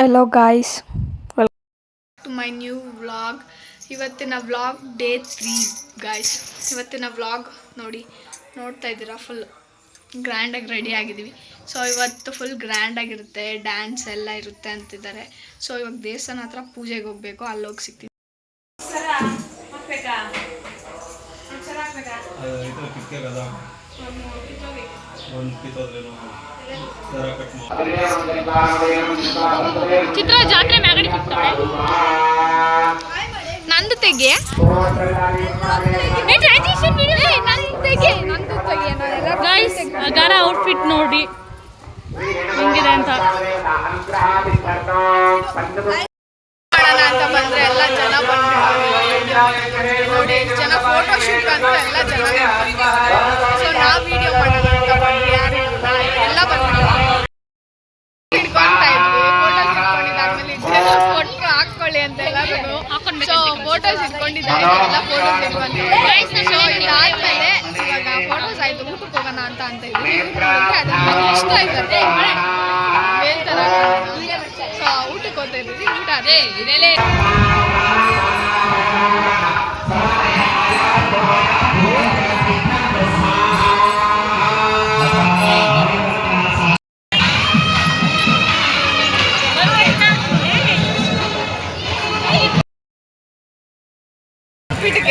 Hello guys to my new vlog ಇವತ್ತಿನ vlog day three guys ಇವತ್ತಿನ vlog ನೋಡಿ ನೋಡ್ತಾ ಇದ್ದೀರಾ? ಫುಲ್ ಗ್ರ್ಯಾಂಡಾಗಿ ರೆಡಿ ಆಗಿದ್ದೀವಿ. ಸೊ ಇವತ್ತು ಫುಲ್ ಗ್ರ್ಯಾಂಡಾಗಿರುತ್ತೆ ಡ್ಯಾನ್ಸ್ ಎಲ್ಲ ಇರುತ್ತೆ ಅಂತಿದ್ದಾರೆ. ಸೊ ಇವಾಗ ದೇವಸ್ಥಾನ ಹತ್ರ ಪೂಜೆಗೆ ಹೋಗಬೇಕು. ಅಲ್ಲಿ ಹೋಗಿ ಸಿಗ್ತೀವಿ ಒಂದು ಚಿತ್ರ ಜಾತ್ರೆ ಮ್ಯಾಗಡಿ ನಂದು ತೆಗೆ. ಗೈಸ್ ಅಗಾರ ಔಟ್ಫಿಟ್ ನೋಡಿ. ಹೆಂಗಿದೆ ಅಂತ ಮಾಡೋಣ ಅಂತ ಬಂದ್ರೆ ಎಲ್ಲ ಜನ ಬಂದ್ರು ನೋಡಿ ಎಷ್ಟ್ ಜನ ಫೋಟೋ ಶೂಟ್ ಅಂತ ಎಲ್ಲ ಜನ ಸೊ ನಾವ್ ವಿಡಿಯೋ ಮಾಡೋಣ ಅಂತ ಬಂದ್ವಿ ಯಾರು ಇಲ್ಲ ಎಲ್ಲ ಬಂದ್ಬಿಟ್ಟು ಹಿಡ್ಕೊಂತಾ ಇದ್ವಿ ಫೋಟೋಸ್ ಇಟ್ಕೊಂಡಿದ್ದಾದ್ಮೇಲೆ ಇದ್ರೆ ಫೋಟೋ ಹಾಕೊಳ್ಳಿ ಅಂತ ಎಲ್ಲರೂ ಸೊ ಇಟ್ಕೊಂಡಿದ್ದಾರೆ ಎಲ್ಲ ಫೋಟೋಸ್ ಇಟ್ಕೊಂಡು ಸೊ ಇದಾದ್ಮೇಲೆ ಇವಾಗ ಫೋಟೋಸ್ ಆಯ್ತು ಊಟಕ್ಕೆ ಹೋಗೋಣ ಅಂತ ಅಂತ ಇದ್ವಿ ಅದಕ್ಕೆ ಇಷ್ಟ ಆಯ್ತದೆ ಹೇಳ್ತಾರೆ ಸೊ ಊಟಕ್ಕೆ ಹೋಗ್ತಾ ಇದ್ದೀವಿ. ಊಟ ಅದೇ ಉಪ್ಪಿಟ್ಟಿಗೆ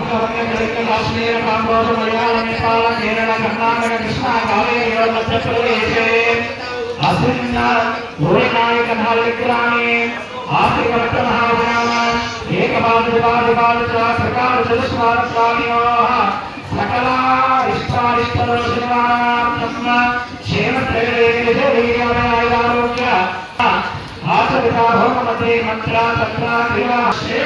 ఆంధ్రప్రదేశ్ కర్ణాటక కాశ్మీర కాంబోజ మలయాళ నేపాల కేరళ కర్ణాటక కృష్ణ కావేరి మధ్యప్రదేశ్ అస్మిన్న భూరినాయక భావిక్రామే ఆర్థిక మహావినామ ఏకపాదుపాదుపాదు సకాల చతుస్వాద స్వామినో సకలారిష్టారిష్టదర్శనార్థం క్షేమత్రయోగ్య ఆచరితా భోగమతే మంత్ర తత్ర క్రియా శ్రే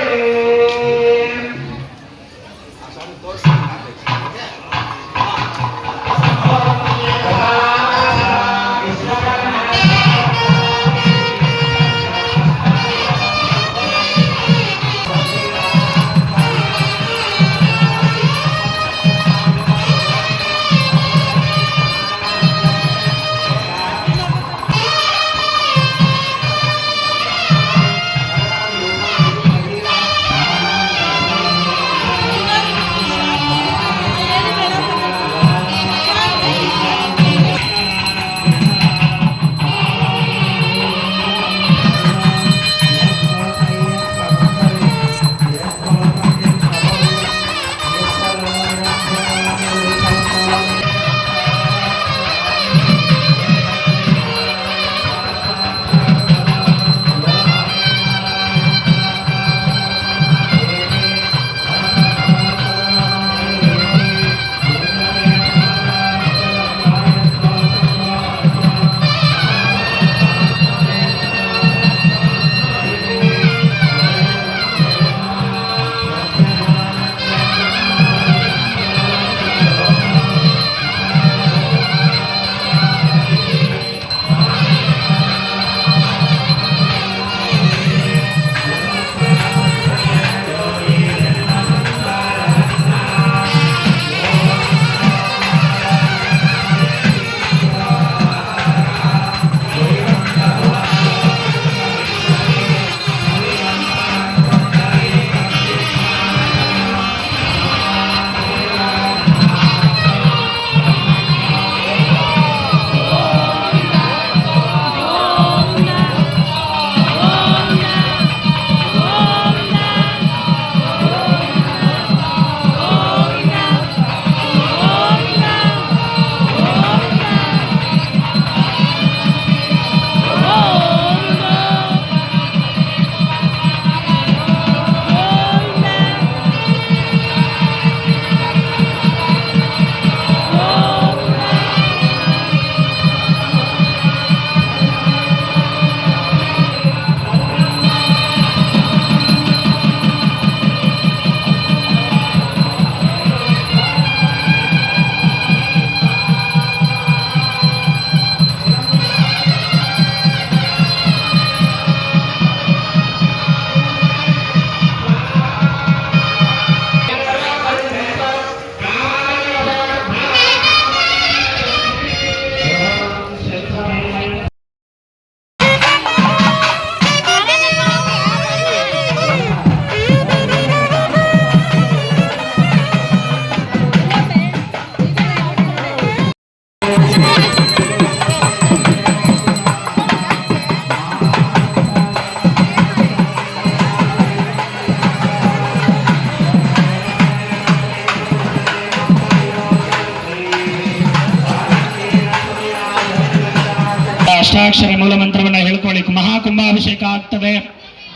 ಬೀಜಾಕ್ಷರ ಮೂಲ ಮಂತ್ರವನ್ನ ಹೇಳ್ಕೊಳ್ಳಿ. ಮಹಾಕುಂಭಾಭಿಷೇಕ ಆಗ್ತದೆ.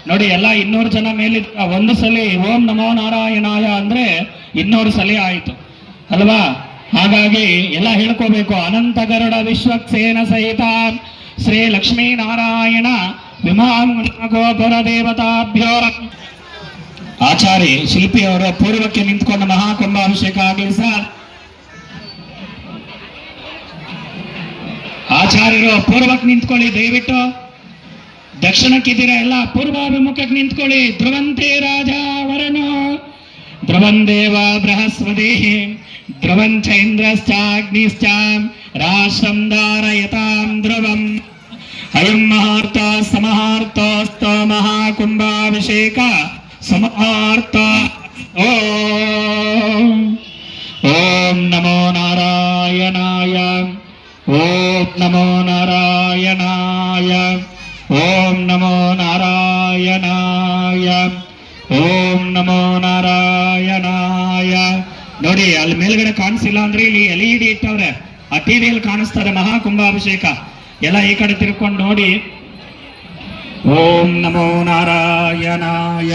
ನೋಡಿ, ಎಲ್ಲ ಇನ್ನೂರು ಜನ ಮೇಲೆ ಒಂದು ಸಲ ಓಂ ನಮೋ ನಾರಾಯಣಾಯ ಅಂದ್ರೆ ಇನ್ನೂರು ಸಲ ಆಯಿತು. ಅಲ್ವಾ? ಹಾಗಾಗಿ ಎಲ್ಲ ಹೇಳ್ಕೋಬೇಕು. ಅನಂತ ಗರುಡ ವಿಶ್ವಕ್ಸೇನ ಸಹಿತ ಶ್ರೀ ಲಕ್ಷ್ಮೀ ನಾರಾಯಣ ಗೋಪುರ ದೇವತಾಭ್ಯೋ ಆಚಾರ್ಯ ಶಿಲ್ಪಿ ಅವರು ಪೂರ್ವಕ್ಕೆ ನಿಂತ್ಕೊಂಡು ಮಹಾಕುಂಭಾಭಿಷೇಕ ಆಗಲಿ ಸರ್. ಆಚಾರ್ಯರು ಪೂರ್ವಕ್ಕೆ ನಿಂತ್ಕೊಳ್ಳಿ, ದಯವಿಟ್ಟು. ದಕ್ಷಿಣಕ್ಕಿದ್ದೀರ ಎಲ್ಲ ಪೂರ್ವಾಭಿಮುಖಕ್ಕೆ ನಿಂತ್ಕೊಳ್ಳಿ. ಧ್ರುವಂತೆ ರಾಜ ವರನು ಧ್ರುವಂದೇವ ಬೃಹಸ್ಪತಿ, ಧ್ರುವಂ ಚೈಂದ್ರಶ್ಚಾಗ್ನಿಶ್ಚ ರಾಷ್ಟ್ರಂ ಧಾರಯತಾಂ ಧ್ರುವಂ. ಅಯಂ ಮಹಾರ್ಥ ಸಮಹಾರ್ಥಸ್ತ ಮಹಾಕುಂಭಾಭಿಷೇಕ ಸಮಹಾರ್ಥ. ಓಂ ಓಂ ನಮೋ ನಾರಾಯಣಾಯ. ಓಂ ನಮೋ ನಾರಾಯಣಾಯ ಓಂ ನಮೋ ನಾರಾಯಣಾಯ ಓಂ ನಮೋ ನಾರಾಯಣಾಯ ನೋಡಿ, ಅಲ್ಲಿ ಮೇಲ್ಗಡೆ ಕಾಣಿಸಿಲ್ಲ ಅಂದ್ರೆ ಇಲ್ಲಿ ಎಲ್ ಇ ಡಿ ಇಟ್ಟವ್ರೆ. ಆ ಟಿವಿಯಲ್ಲಿ ಕಾಣಿಸ್ತಾರೆ ಮಹಾಕುಂಭಾಭಿಷೇಕ ಎಲ್ಲ ಈ ಕಡೆ ತಿರ್ಕೊಂಡು ನೋಡಿ. ಓಂ ನಮೋ ನಾರಾಯಣಾಯ,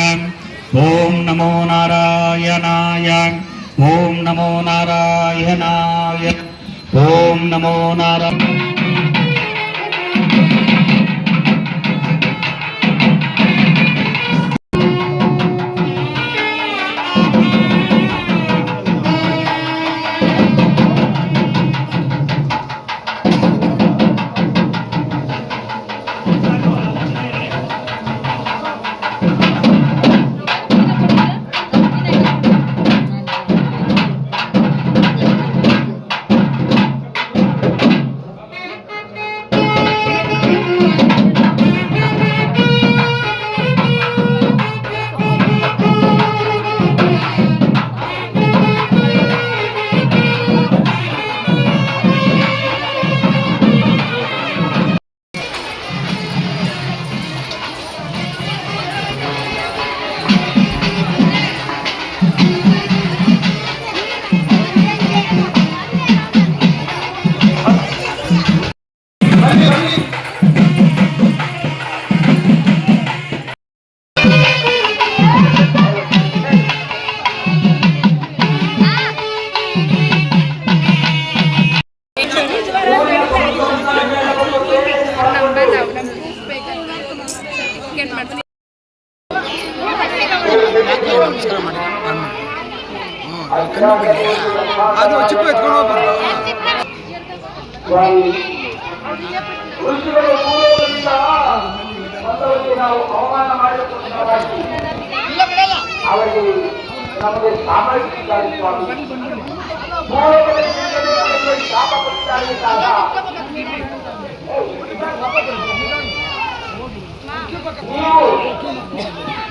ಓಂ ನಮೋ ನಾರಾಯಣಾಯ, ಓಂ ನಮೋ ನಾರಾಯಣಾಯ. ಓಂ ನಮೋ ನಾರಾಯಣ ಅದು ಚಿಕ್ಕ ಎತ್ಕೊಂಡು ಶ್ರೀ ರುಕ್ಮಿಣಿ ಸತ್ಯವಾಮ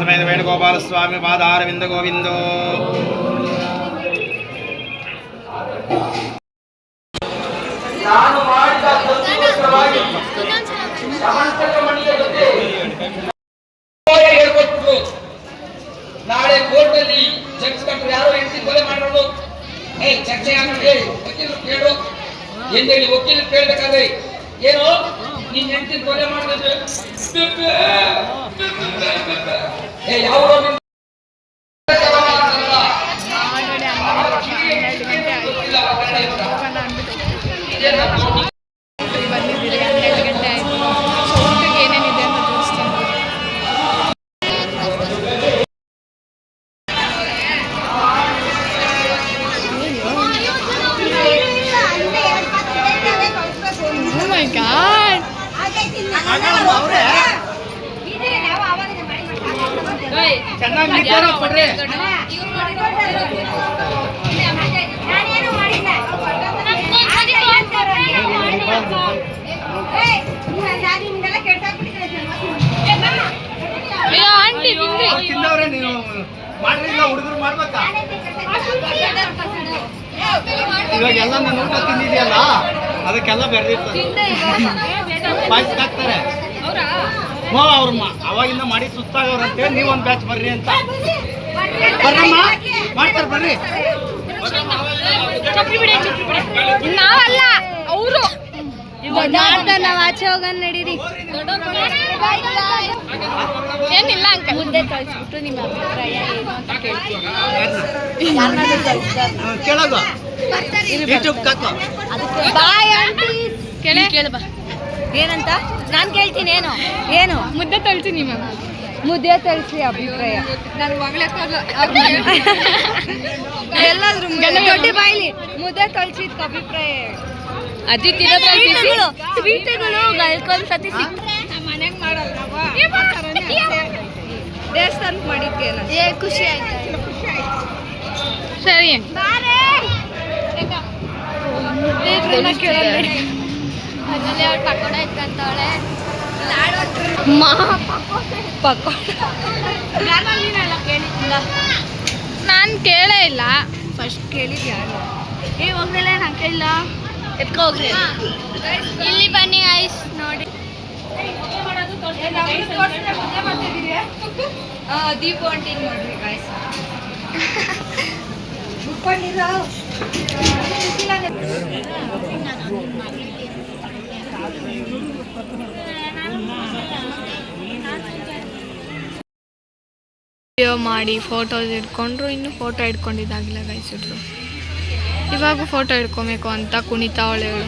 ಸಮೇತ ವೇಣುಗೋಪಾಲ ಸ್ವಾಮಿ ಪಾದಾರವಿಂದ ಗೋವಿಂದೋ ನಾನು ನಿರ್ಧಾರ ಕೊಡ್ರಿ ನೀವು. ಮಾಡ್ಲಿಲ್ಲ ಹುಡುಗರು ಮಾಡ್ಬೇಕಾ? ಇವಾಗ ನಾನು ನನ್ನ ಊಟ ತಿಂದಿದೆಯಲ್ಲ ಅದಕ್ಕೆಲ್ಲ ಬೆರೆದಿರ್ತದೆ. ಪಾಯಸ ಹಾಕ್ತಾರೆ. ಅವ್ರು ಮಾ- ಅವಾಗಿಂದ ಮಾಡಿ ಸುಸ್ತಾಗವ್ರಂತೆ ನೀವು ಒಂದು ಬ್ಯಾಚ್ ಬರ್ರಿ ಅಂತ. ಬರ್ರಮ್ಮ ಮಾಡ್ತಾರೆ ಬರ್ರಿ. ನಾವಲ್ಲ ಅವರು. ನಾವು ಆಚೆ ಹೋಗನ್ ನಡೀರಿ ಏನಿಲ್ಲ ಅಂಕ ಮುಂದೆ ಕಳಿಸ್ಬಿಟ್ಟು ನಿಮ್ಮ ಅಭಿಪ್ರಾಯ ಏನು ಅಂತ ಕೇಳ್ತೀವಿ. ಕೇಳೋದು. ಬಾಯ್ ಆಂಟಿ ಕೇಳಿ. ಕೇಳಬಾ ಏನಂತ? ನಾನು ಕೇಳ್ತೀನಿ ಏನು? ಏನು? ಮುದ್ದೆ ತಳ್ತೀನಿ ಮ್ಯಾಮ್. ಮುದ್ದೆ ತಳ್ಸಿ ಅಭಿಪ್ರಾಯ. ನಾನು ಎಲ್ಲಾದ್ರೂ ದೊಡ್ಡ ಬಾಯ್ಲಿ ಮುದ್ದೆ ತಳ್ಸಿದ ಅಭಿಪ್ರಾಯ ಸ್ವೀಟ್ಗಳು ಮನೆಗೆ ಮಾಡಲ್ಲ ದೇವಸ್ಥಾನಕ್ಕೆ ಮಾಡಿದ್ದೇನ ಏ ಖುಷಿ ಆಯ್ತು. ಸರಿ. ಅದ್ರಲ್ಲಿ ಅವಳು ಪಕೋಡ ಇಟ್ಕೊಂತವಳೆ. ನಾನು ಕೇಳೇ ಇಲ್ಲ. ಫಸ್ಟ್ ಕೇಳಿದ್ ಯಾರು ಏ ಹೋಗ್ಲಿಲ್ಲ ನಾನು ಕೇಳಿಲ್ಲ. ಎತ್ಕೊ ಹೋಗ್ರಿ ಇಲ್ಲಿ ಬನ್ನಿ ಐಸ್ ನೋಡಿ. ದೀಪ ಅಂಟಿಂಗ್ ನೋಡ್ರಿ ಗಾಯ್ಸ್ ವಿಡಿಯೋ ಮಾಡಿ ಫೋಟೋಸ್ ಇಟ್ಕೊಂಡ್ರು ಇನ್ನು ಫೋಟೋ ಇಟ್ಕೊಂಡಿದ್ದಾಗಿಲ್ಲ ಗೈಸಿಟ್ರು ಇವಾಗ ಫೋಟೋ ಇಟ್ಕೊಬೇಕು ಅಂತ ಕುಣಿತಾವಳೆ ಅವಳು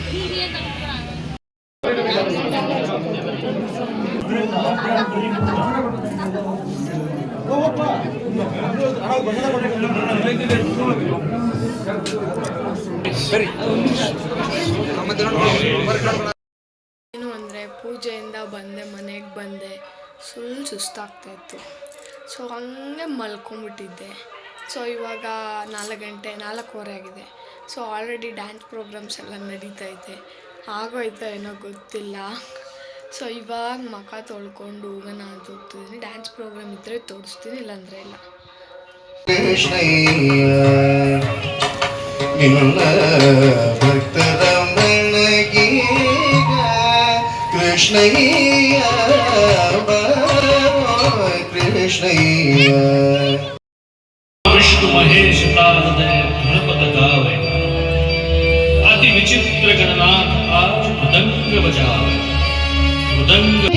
ಫುಲ್ ಸುಸ್ತಾಗ್ತಾ ಇತ್ತು ಸೊ ಹಂಗೆ ಮಲ್ಕೊಂಬಿಟ್ಟಿದ್ದೆ. ಸೊ ಇವಾಗ ನಾಲ್ಕು ಗಂಟೆ, ನಾಲ್ಕೂವರೆ ಆಗಿದೆ. ಸೊ ಆಲ್ರೆಡಿ ಡ್ಯಾನ್ಸ್ ಪ್ರೋಗ್ರಾಮ್ಸ್ ಎಲ್ಲ ನಡೀತೈತೆ ಆಗೋಯ್ತಾ ಏನೋ ಗೊತ್ತಿಲ್ಲ. ಸೊ ಇವಾಗ ಮುಖ ತೊಳ್ಕೊಂಡು ಹೋಗೋಣ ಅಂತ ಹೋಗ್ತಿದ್ದೀನಿ. ಡ್ಯಾನ್ಸ್ ಪ್ರೋಗ್ರಾಮ್ ಇದ್ದರೆ ತೋರಿಸ್ತೀನಿ, ಇಲ್ಲಾಂದರೆ ಇಲ್ಲ. ಮನಗೀಗ ಕೃಷ್ಣಯ್ಯ विष्णु महेश तारदय विचित्र गणनाथ आज मृदंग बजावे। मृदंग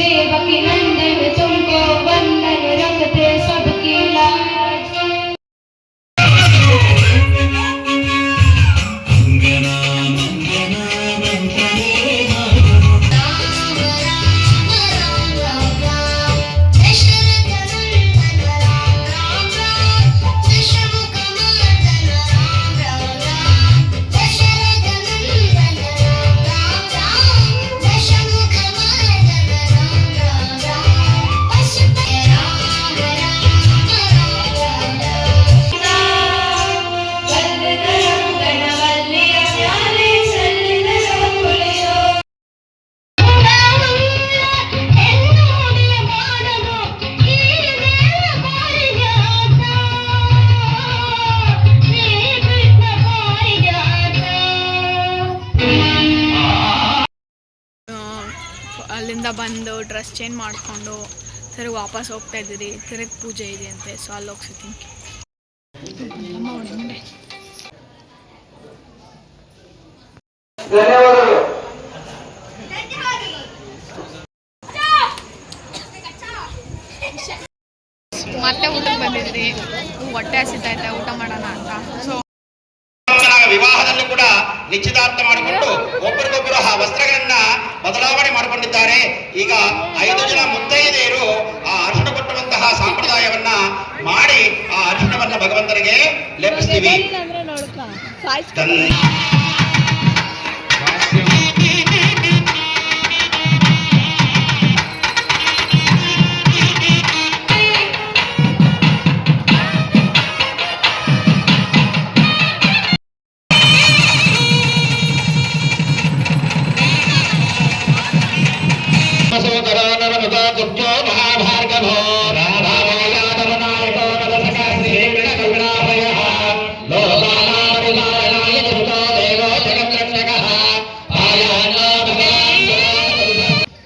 ಚೇಂಜ್ ಮಾಡಿಕೊಂಡು ತಿರುಗಿ ವಾಪಸ್ ಹೋಗ್ತಾ ಇದ್ದೀರಿ ತಿರುಗಿ ಪೂಜೆ ಇದೆ ಅಂತೆ ಸೊ ಅಲ್ಲಿ ಹೋಗ್ಸಿದ್ದೀನಿ. ಮತ್ತೆ ಊಟಕ್ಕೆ ಬಂದಿದ್ರಿ ಹೊಟ್ಟೆ ಹಸಿತೈತೆ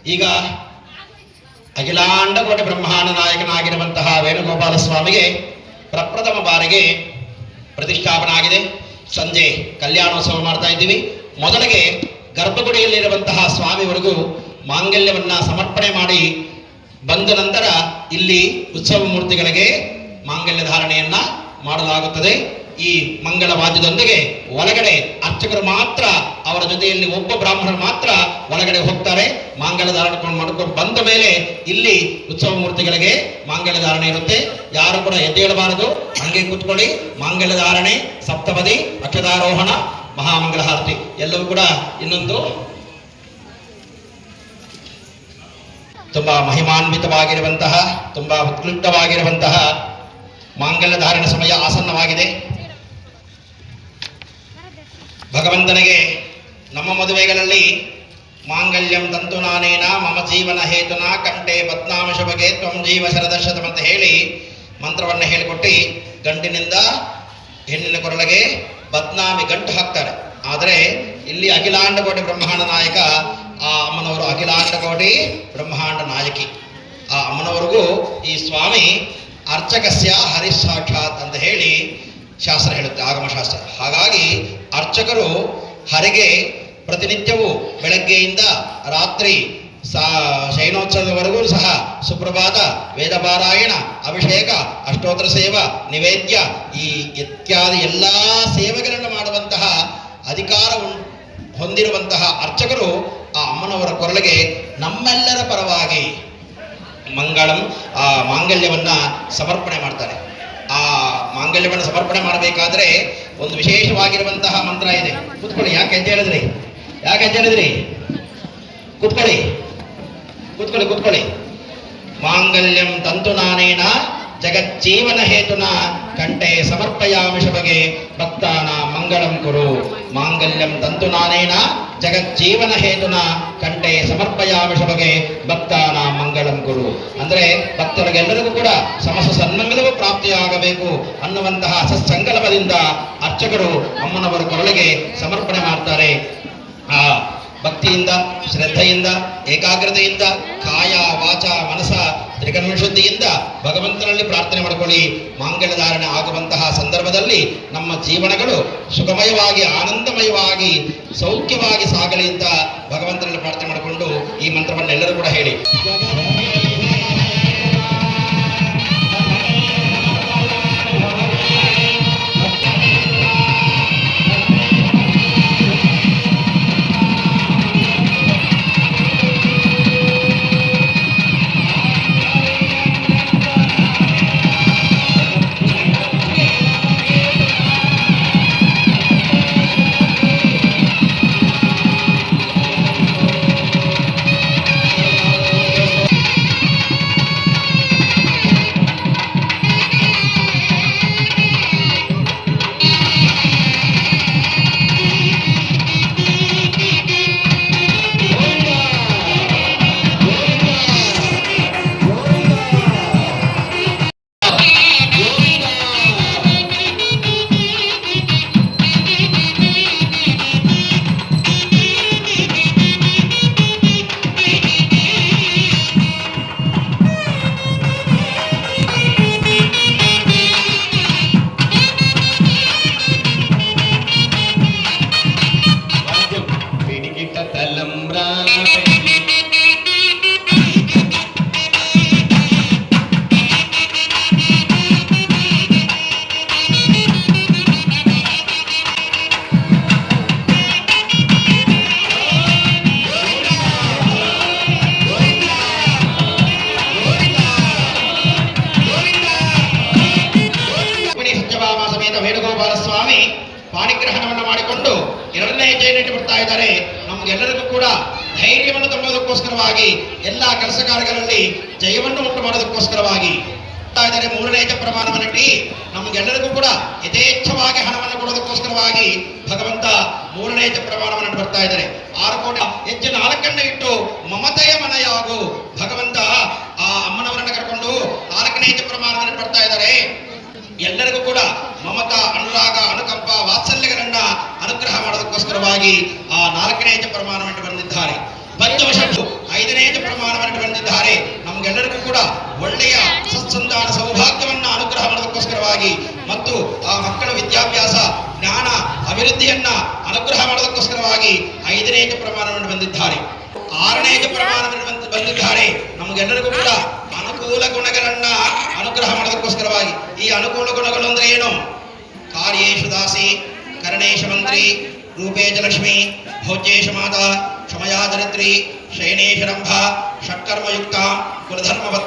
ಈಗ ಅಖಿಲಾಂಡ ಕೋಟಿ ಬ್ರಹ್ಮಾಂಡ ನಾಯಕನಾಗಿರುವಂತಹ ವೇಣುಗೋಪಾಲ ಸ್ವಾಮಿಗೆ ಪ್ರಪ್ರಥಮ ಬಾರಿಗೆ ಪ್ರತಿಷ್ಠಾಪನೆ ಆಗಿದೆ ಸಂಜೆ ಕಲ್ಯಾಣೋತ್ಸವ ಮಾಡ್ತಾ ಇದ್ದೀವಿ. ಮೊದಲಿಗೆ ಗರ್ಭಗುಡಿಯಲ್ಲಿರುವಂತಹ ಸ್ವಾಮಿವರೆಗೂ ಮಾಂಗಲ್ಯವನ್ನ ಸಮರ್ಪಣೆ ಮಾಡಿ ಬಂದ ನಂತರ ಇಲ್ಲಿ ಉತ್ಸವ ಮೂರ್ತಿಗಳಿಗೆ ಮಾಂಗಲ್ಯ ಧಾರಣೆಯನ್ನ ಮಾಡಲಾಗುತ್ತದೆ. ಈ ಮಂಗಳ ವಾದ್ಯದೊಂದಿಗೆ ಒಳಗಡೆ ಅರ್ಚಕರು ಮಾತ್ರ, ಅವರ ಜೊತೆಯಲ್ಲಿ ಒಬ್ಬ ಬ್ರಾಹ್ಮಣರು ಮಾತ್ರ ಒಳಗಡೆ ಹೋಗ್ತಾರೆ. ಮಾಂಗಲ್ಯ ಧಾರಣೆ ಮಾಡ್ಕೊಂಡು ಬಂದ ಮೇಲೆ ಇಲ್ಲಿ ಉತ್ಸವ ಮೂರ್ತಿಗಳಿಗೆ ಮಾಂಗಲ್ಯ ಧಾರಣೆ ಇರುತ್ತೆ. ಯಾರು ಕೂಡ ಎದ್ದೇಳಬಾರದು ಹಂಗೆ ಕೂತ್ಕೊಳ್ಳಿ. ಮಾಂಗಲ್ಯ ಧಾರಣೆ, ಸಪ್ತಪದಿ, ಅಕ್ಷತಾರೋಹಣ ಮಹಾಮಂಗಳಹಾರತಿ ಎಲ್ಲವೂ ಕೂಡ ಇನ್ನೊಂದು ತುಂಬಾ ಮಹಿಮಾನ್ವಿತವಾಗಿರುವಂತಹ, ತುಂಬಾ ಉತ್ಕೃಷ್ಟವಾಗಿರುವಂತಹ ಮಾಂಗಲ್ಯ ಧಾರಣ ಸಮಯ ಆಸನ್ನವಾಗಿದೆ. ಭಗವಂತನಿಗೆ ನಮ್ಮ ಮದುವೆಗಳಲ್ಲಿ ಮಾಂಗಲ್ಯಂ ತಂತು ನಾನೇನ, ಮಮ ಜೀವನ ಹೇತುನ, ಕಂಠೆ ಬದ್ನಾಮ ಶುಭಗೆ ತ್ವಂ ಜೀವ ಶರದಶತಂ ಅಂತ ಹೇಳಿ ಮಂತ್ರವನ್ನು ಹೇಳಿಕೊಟ್ಟು ಗಂಟಿನಿಂದ ಹೆಣ್ಣಿನ ಕೊರಳಿಗೆ ಬದ್ನಾಮಿ ಗಂಟು ಹಾಕ್ತಾರೆ. ಆದರೆ ಇಲ್ಲಿ ಅಖಿಲಾಂಡ ಕೋಟೆ ಬ್ರಹ್ಮಾಂಡ ನಾಯಕ ಆ ಅಮ್ಮನವರು ಅಖಿಲಾಂಡ ಕೋಟಿ ಬ್ರಹ್ಮಾಂಡ ನಾಯಕಿ. ಆ ಅಮ್ಮನವರೆಗೂ ಈ ಸ್ವಾಮಿ ಅರ್ಚಕಸ್ಯ ಹರಿಸಾಕ್ಷಾತ್ ಅಂತ ಹೇಳಿ ಶಾಸ್ತ್ರ ಹೇಳುತ್ತೆ, ಆಗಮಶಾಸ್ತ್ರ. ಹಾಗಾಗಿ ಅರ್ಚಕರು ಹರಿಗೆ ಪ್ರತಿನಿತ್ಯವೂ ಬೆಳಗ್ಗೆಯಿಂದ ರಾತ್ರಿ ಸಾ ಶಯನೋತ್ಸವದವರೆಗೂ ಸಹ ಸುಪ್ರಭಾತ ವೇದ ಪಾರಾಯಣ ಅಭಿಷೇಕ ಅಷ್ಟೋತ್ತರ ಸೇವಾ, ನಿವೇದ್ಯ, ಈ ಇತ್ಯಾದಿ ಎಲ್ಲ ಸೇವೆಗಳನ್ನು ಮಾಡುವಂತಹ ಅಧಿಕಾರ ಹೊಂದಿರುವಂತಹ ಅರ್ಚಕರು ಆ ಅಮ್ಮನವರ ಕೊರಳಿಗೆ ನಮ್ಮೆಲ್ಲರ ಪರವಾಗಿ ಮಂಗಳಂ, ಆ ಮಾಂಗಲ್ಯವನ್ನ ಸಮರ್ಪಣೆ ಮಾಡ್ತಾರೆ. ಆ ಮಾಂಗಲ್ಯವನ್ನು ಸಮರ್ಪಣೆ ಮಾಡಬೇಕಾದ್ರೆ ಒಂದು ವಿಶೇಷವಾಗಿರುವಂತಹ ಮಂತ್ರ ಇದೆ. ಕೂತ್ಕೊಳ್ಳಿ, ಯಾಕೆ ಅಂತ ಹೇಳಿದ್ರಿ ಯಾಕೆ ಅಂತ ಹೇಳಿದ್ರಿ ಕೂತ್ಕೊಳ್ಳಿ. ಕೂತ್ಕೊಳ್ಳಿ ಕೂತ್ಕೊಳ್ಳಿ. ಮಾಂಗಲ್ಯಂ ತಂತು ನಾನೇನ, ಜಗಜ್ಜೀವನ ಹೇತುನ, ಕಂಠೆ ಸಮರ್ಪಯಾಮಿಷ ಬಗೆ ಭಕ್ತಾನ ಮಂಗಳಂ ಕುರು. ಮಾಂಗಲ್ಯಂ ತಂತು ನಾನೇನ ಜಗಜ್ಜೀವನ ಹೇತುನ ಕಂಠೆ ಸಮರ್ಪಯಾಮಿಷ ಬಗೆ ಭಕ್ತಾನ ಮಂಗಳಂ ಗುರು. ಅಂದ್ರೆ ಭಕ್ತರಿಗೆಲ್ಲರಿಗೂ ಕೂಡ ಸಮಸ್ತ ಸನ್ಮಂಗಲವೂ ಪ್ರಾಪ್ತಿಯಾಗಬೇಕು ಅನ್ನುವಂತಹ ಸತ್ಸಂಕಲ್ಪದಿಂದ ಅರ್ಚಕರು ಅಮ್ಮನವರ ಕೊರಳಿಗೆ ಸಮರ್ಪಣೆ ಮಾಡ್ತಾರೆ. ಆ ಭಕ್ತಿಯಿಂದ, ಶ್ರದ್ಧೆಯಿಂದ, ಏಕಾಗ್ರತೆಯಿಂದ, ಕಾಯ, ವಾಚ, ಮನಸ ತ್ರಿಕರಣಶುದ್ಧಿಯಿಂದ ಭಗವಂತನಲ್ಲಿ ಪ್ರಾರ್ಥನೆ ಮಾಡಿಕೊಳ್ಳಿ. ಮಾಂಗಲ್ಯ ಧಾರಣೆ ಆಗುವಂತಹ ಸಂದರ್ಭದಲ್ಲಿ ನಮ್ಮ ಜೀವನಗಳು ಸುಖಮಯವಾಗಿ, ಆನಂದಮಯವಾಗಿ, ಸೌಖ್ಯವಾಗಿ ಸಾಗಲಿ ಅಂತ ಭಗವಂತನನ್ನು ಪ್ರಾರ್ಥನೆ ಮಾಡಿಕೊಂಡು ಈ ಮಂತ್ರವನ್ನು ಎಲ್ಲರೂ ಕೂಡ ಹೇಳಿ.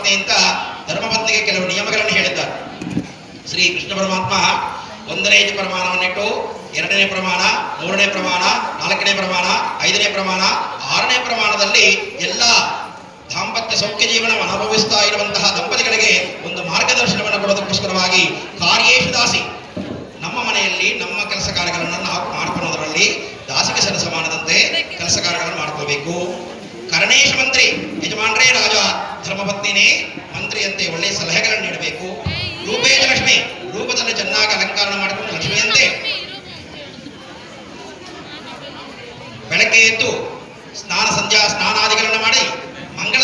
ಕುಲಧರ್ಮಪತ್ನಿ ಅಂತ ಧರ್ಮಪತ್ನಿಗೆ ಕೆಲವು ನಿಯಮಗಳನ್ನು ಹೇಳಿದ್ದಾರೆ. ಶ್ರೀ ಕೃಷ್ಣ ಪರಮಾತ್ಮ ಒಂದನೇ ಪ್ರಮಾಣವನ್ನಿಟ್ಟು ಎರಡನೇ ಪ್ರಮಾಣ, ಮೂರನೇ ಪ್ರಮಾಣ, ನಾಲ್ಕನೇ ಪ್ರಮಾಣ, ಐದನೇ ಪ್ರಮಾಣ, ಆರನೇ ಪ್ರಮಾಣದಲ್ಲಿ ಎಲ್ಲ ದಾಂಪತ್ಯ ಸೌಖ್ಯ ಜೀವನವನ್ನು ಅನುಭವಿಸ್ತಾ ಇರುವಂತಹ ದಂಪತಿಗಳಿಗೆ ಒಂದು ಮಾರ್ಗದರ್ಶನವನ್ನು ಕೊಡೋದಕ್ಕೋಸ್ಕರವಾಗಿ ಕಾರ್ಯೇಶು ದಾಸಿ ನಮ್ಮ ಮನೆಯಲ್ಲಿ ನಮ್ಮ ಕೆಲಸ ಕಾರ್ಯಗಳನ್ನು ನಾವು ಮಾಡ್ಕೊಳ್ಳೋದ್ರಲ್ಲಿ ದಾಸಿಗೆ ಸರಸಮಾನದಂತೆ ಕೆಲಸ ಕಾರ್ಯಗಳನ್ನು ಮಾಡ್ಕೋಬೇಕು ಕರಣೇಶ ಮಂತ್ರಿ, ಯಜಮಾನ್ರೇ ರಾಜ, ಧರ್ಮಪತ್ನಿನೇ ಮಂತ್ರಿಯಂತೆ ಒಳ್ಳೆ ಸಲಹೆಗಳನ್ನು ನೀಡಬೇಕು. ರೂಪೇಶ ಲಕ್ಷ್ಮಿ ರೂಪದಲ್ಲಿ ಚೆನ್ನಾಗಿ ಅಲಂಕಾರ ಮಾಡಿಕೊಂಡು ಲಕ್ಷ್ಮಿಯಂತೆ ಬೆಳಗ್ಗೆ ಎದ್ದು ಸ್ನಾನ ಸಂಧ್ಯಾ ಸ್ನಾನಾದಿಗಳನ್ನು ಮಾಡಿ ಮಂಗಳ